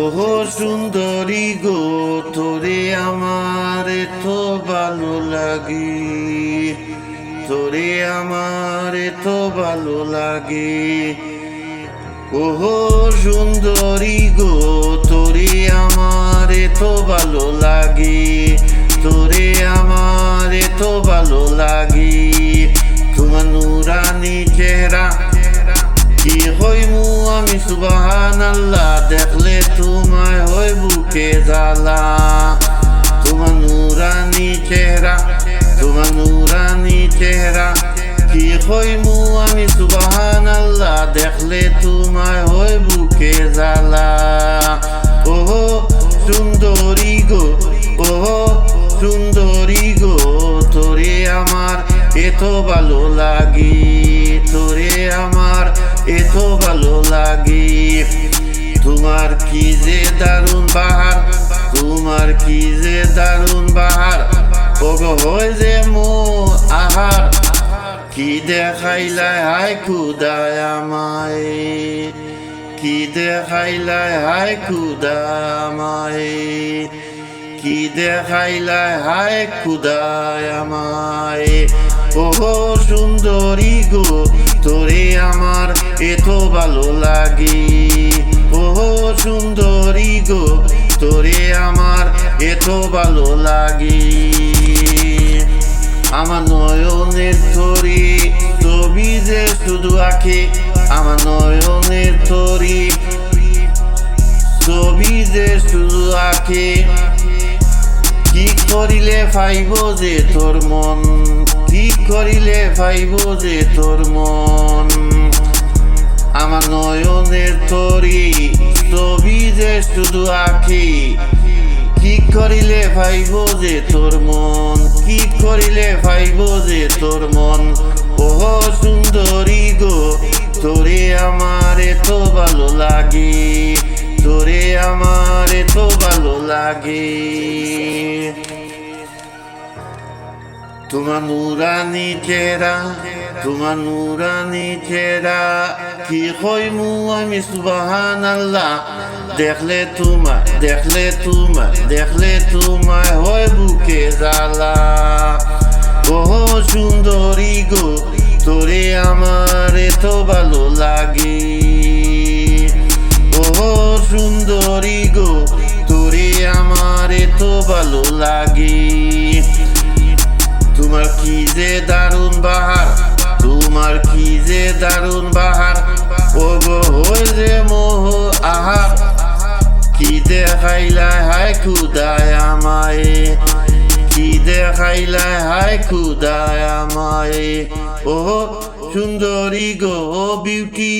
ওহো সুন্দরী গো, তোরে আমার তো ভালো লাগে। তোরে আমার তো ভালো লাগে। ওহো সুন্দরী গো, তোরে আমার তো ভালো লাগে। তোরে আমার তো ভালো লাগে। তোমার নুরানি চেহারা, কি হইমু আমি সুবাহান আল্লাহ তোমায় বুকে জ্বালা তোমার নুরানি চেহারা, তোমার নুরানি চেহারা। কি হইমু আমি সুবাহান আল্লাহ দেখলে তোমায় হই বুকে জ্বালা ওহো, সুন্দরী গো, ওহো, সুন্দরী গো, তোরে আমার এত ভালো লাগে। তোমার কি যে দারুণ বাহার? তোমার কি যে দারুণ বাহার? ওগো হয় যে মো আহার। কি দেখাইলাই হাই খুদায় আমায়? কি দেখাইলাই হাই খুদা আমায়? কি দেখাইলাই হাই খুদায় আমায়? ওহো, সুন্দরী গো, তোরে আমার এত ভালো লাগে। ওহো সুন্দরী গো, তোরে আমার এত ভালো লাগে। আমার নয়নের তরি ছবি যে শুধু আঁকে আমার নয়নের তরি ছবি যে শুধু আঁকে কি করিলে পাইব যে তোর মন? কি করিলে পাইব যে তোর মন? আমার নয়নের তরি ছবি যে শুধু আঁকি কি করিলে পাইব যে তোর মন? কি করিলে পাইব যে তোর মন? ওহ সুন্দরী গো, তোরে আমার এত ভালো লাগে। তোরে আমার এত ভালো লাগে। তোমার নুরানি চেহারা তোমার নুরানি চেহারা কি হইমু আমি সুবাহান আল্লাহ দেখলে তোমার দেখলে তোমার, দেখলে তোমায় হয় বুকে জ্বালা। ওহ সুন্দরী গো, তোরে আমার এত ভালো লাগে। ওহ সুন্দরী গো, তোরে আমার এত ভালো লাগে। তোমার কি যে দারুণ বাহার কি দেখাইলাই হাই খুদায় আমায় কি দেখাইলাই হাই খুদায় আমায় ও সুন্দরী গো বিউটি